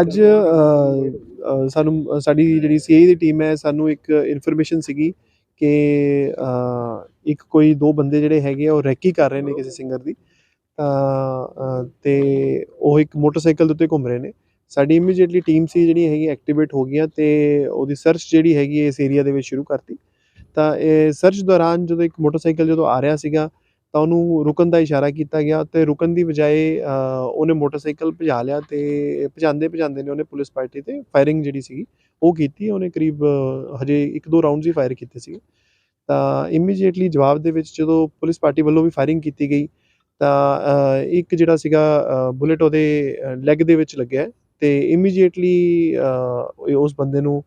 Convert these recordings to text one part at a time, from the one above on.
ਅੱਜ ਸਾਨੂੰ ਸਾਡੀ ਜਿਹੜੀ ਸੀਆਈ ਦੀ ਟੀਮ ਹੈ ਸਾਨੂੰ ਇੱਕ ਇਨਫੋਰਮੇਸ਼ਨ ਸੀਗੀ ਕਿ ਇੱਕ ਕੋਈ ਦੋ ਬੰਦੇ ਜਿਹੜੇ ਹੈਗੇ ਆ ਉਹ ਰੈਕੀ ਕਰ ਰਹੇ ਨੇ ਕਿਸੇ ਸਿੰਗਰ ਦੀ। ਤਾਂ ਉਹ ਇੱਕ ਮੋਟਰਸਾਈਕਲ ਦੇ ਉੱਤੇ ਘੁੰਮ ਰਹੇ ਨੇ। ਸਾਡੀ ਇਮੀਡੀਏਟਲੀ ਟੀਮ ਸੀ ਜਿਹੜੀ ਹੈਗੀ ਐਕਟੀਵੇਟ ਹੋ ਗਈਆਂ ਤੇ ਉਹਦੀ ਸਰਚ ਜਿਹੜੀ ਹੈਗੀ ਇਸ ਏਰੀਆ ਦੇ ਵਿੱਚ ਸ਼ੁਰੂ ਕਰਤੀ। ਤਾਂ ਇਹ ਸਰਚ ਦੌਰਾਨ ਜਦੋਂ ਇੱਕ ਮੋਟਰਸਾਈਕਲ ਜਦੋਂ ਆ ਰਿਹਾ ਸੀਗਾ ਤਾਂ ਉਹਨੂੰ ਰੁਕਣ ਦਾ ਇਸ਼ਾਰਾ ਕੀਤਾ ਗਿਆ ਤੇ ਰੁਕਣ ਦੀ ਬਜਾਏ ਉਹਨੇ ਮੋਟਰਸਾਈਕਲ ਭਜਾ ਲਿਆ ਤੇ ਭਜਾਉਂਦੇ ਭਜਾਉਂਦੇ ਨੇ ਉਹਨੇ ਪੁਲਿਸ ਪਾਰਟੀ ਤੇ ਫਾਇਰਿੰਗ ਜਿਹੜੀ ਸੀਗੀ, ਉਹ ਕੀਤੀ ਉਹਨੇ ਕਰੀਬ ਹਜੇ ਇੱਕ ਦੋ ਰਾਉਂਡਸ ਹੀ ਫਾਇਰ ਕੀਤੇ ਸੀਗੇ। ਤਾਂ ਇਮੀਡੀਏਟਲੀ ਜਵਾਬ ਦੇ ਵਿੱਚ ਜਦੋਂ ਪੁਲਿਸ ਪਾਰਟੀ ਵੱਲੋਂ ਵੀ ਫਾਇਰਿੰਗ ਕੀਤੀ ਗਈ, ਤਾਂ ਇੱਕ ਜਿਹੜਾ ਸੀਗਾ ਬੁਲੇਟ ਉਹਦੇ ਲੈਗ ਦੇ ਵਿੱਚ ਲੱਗਿਆ ਹੈ ਤੇ ਇਮੀਡੀਏਟਲੀ ਉਸ ਬੰਦੇ ਨੂੰ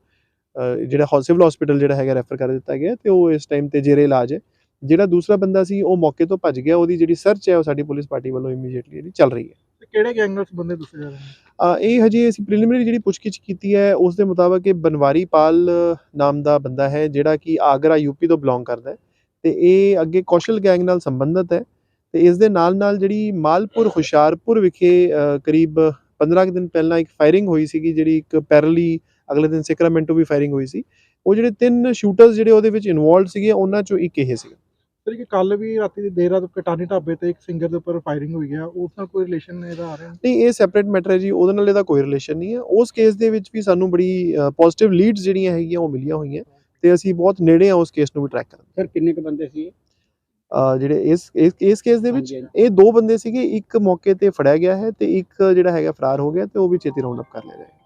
ਜਿਹੜਾ ਸਿਵਲ ਹਸਪੀਟਲ ਜਿਹੜਾ ਹੈਗਾ ਰੈਫਰ ਕਰ ਦਿੱਤਾ ਗਿਆ ਤੇ ਉਹ ਇਸ ਟਾਈਮ ਤੇ ਜੇਰੇ ਇਲਾਜ ਹੈ। ਜਿਹੜਾ ਦੂਸਰਾ ਬੰਦਾ ਸੀ ਉਹ ਮੌਕੇ ਤੋਂ ਭੱਜ ਗਿਆ ਉਹਦੀ ਜਿਹੜੀ ਸਰਚ ਹੈ ਉਹ ਸਾਡੀ ਪੁਲਿਸ ਪਾਰਟੀ ਵੱਲੋਂ ਇਮੀਡੀਏਟਲੀ ਜਿਹੜੀ ਚੱਲ ਰਹੀ ਹੈ। ਕਿਹੜੇ ਗੈਂਗ ਨਾਲ ਸੰਬੰਧਿਤ ਦੱਸੇ ਜਾ ਰਹੇ ਨੇ? ਇਹ ਹਜੇ ਅਸੀਂ ਪ੍ਰੀਲਿਮਿਨਰੀ ਜਿਹੜੀ ਪੁੱਛਗਿੱਛ ਕੀਤੀ ਹੈ ਉਸ ਦੇ ਮੁਤਾਬਕ ਇਹ ਬਨਵਾਰੀ ਪਾਲ ਨਾਮ ਦਾ ਬੰਦਾ ਹੈ ਜਿਹੜਾ ਕਿ ਆਗਰਾ ਯੂਪੀ ਤੋਂ ਬਿਲੋਂਗ ਕਰਦਾ ਹੈ। ਤੇ ਇਹ ਅੱਗੇ ਕੌਸ਼ਲ ਗੈਂਗ ਨਾਲ ਸੰਬੰਧਿਤ ਹੈ। ਤੇ ਇਸ ਦੇ ਨਾਲ ਨਾਲ ਜਿਹੜੀ ਮਾਲਪੁਰ ਹੁਸ਼ਿਆਰਪੁਰ ਵਿਖੇ ਕਰੀਬ 15 ਕੁ ਦਿਨ ਪਹਿਲਾਂ ਇੱਕ ਫਾਇਰਿੰਗ ਹੋਈ ਸੀਗੀ ਜਿਹੜੀ ਇੱਕ ਪੈਰਲੀ ਅਗਲੇ ਦਿਨ ਸੈਕਰਾਮੈਂਟੋ ਵੀ ਫਾਇਰਿੰਗ ਹੋਈ ਸੀ। ਉਹ ਜਿਹੜੇ ਤਿੰਨ ਸ਼ੂਟਰਸ ਜਿਹੜੇ ਉਹਦੇ ਵਿੱਚ ਇਨਵੋਲਡ ਸੀਗੇ ਉਹਨਾਂ ਚੋਂ ਇੱਕ ਇਹ ਸੀਗਾ। ਸਰ ਕਿ ਕੱਲ ਵੀ ਰਾਤੀ ਦੀ ਦੇਰ ਰਾਤ ਕਟਾਨੀ ਢਾਬੇ ਤੇ ਇੱਕ ਸਿੰਗਰ ਦੇ ਉੱਪਰ ਫਾਇਰਿੰਗ ਹੋਈ ਹੈ ਉਸ ਨਾਲ ਕੋਈ ਰਿਲੇਸ਼ਨ ਇਹਦਾ ਆ ਰਿਹਾ ਨਹੀਂ ਇਹ ਸੈਪਰੇਟ ਮੈਟਰ ਹੈ ਜੀ ਉਹਦੇ ਨਾਲ ਇਹਦਾ ਕੋਈ ਰਿਲੇਸ਼ਨ ਨਹੀਂ ਹੈ। ਉਸ ਕੇਸ ਦੇ ਵਿੱਚ ਵੀ ਸਾਨੂੰ ਬੜੀ ਪੋਜ਼ਿਟਿਵ ਲੀਡਸ ਜਿਹੜੀਆਂ ਹੈਗੀਆਂ ਉਹ ਮਿਲੀਆਂ ਹੋਈਆਂ। ਤੇ ਅਸੀਂ ਬਹੁਤ ਨੇੜੇ ਆ ਉਸ ਕੇਸ ਨੂੰ ਵੀ ਟਰੈਕ ਕਰਨ। ਸਰ ਕਿੰਨੇ ਕ ਬੰਦੇ ਸੀ ਜਿਹੜੇ ਇਸ ਇਸ ਕੇਸ ਦੇ ਵਿੱਚ। ਇਹ ਦੋ ਬੰਦੇ ਸੀਗੇ ਇੱਕ ਮੌਕੇ ਤੇ ਫੜਿਆ ਗਿਆ ਹੈ ਤੇ ਇੱਕ ਜਿਹੜਾ ਹੈਗਾ ਫਰਾਰ ਹੋ ਗਿਆ ਤੇ ਉਹ ਵੀ ਛੇਤੀ ਰਾਉਂਡ ਅਪ ਕਰ ਲਿਆ ਜਾਏਗਾ।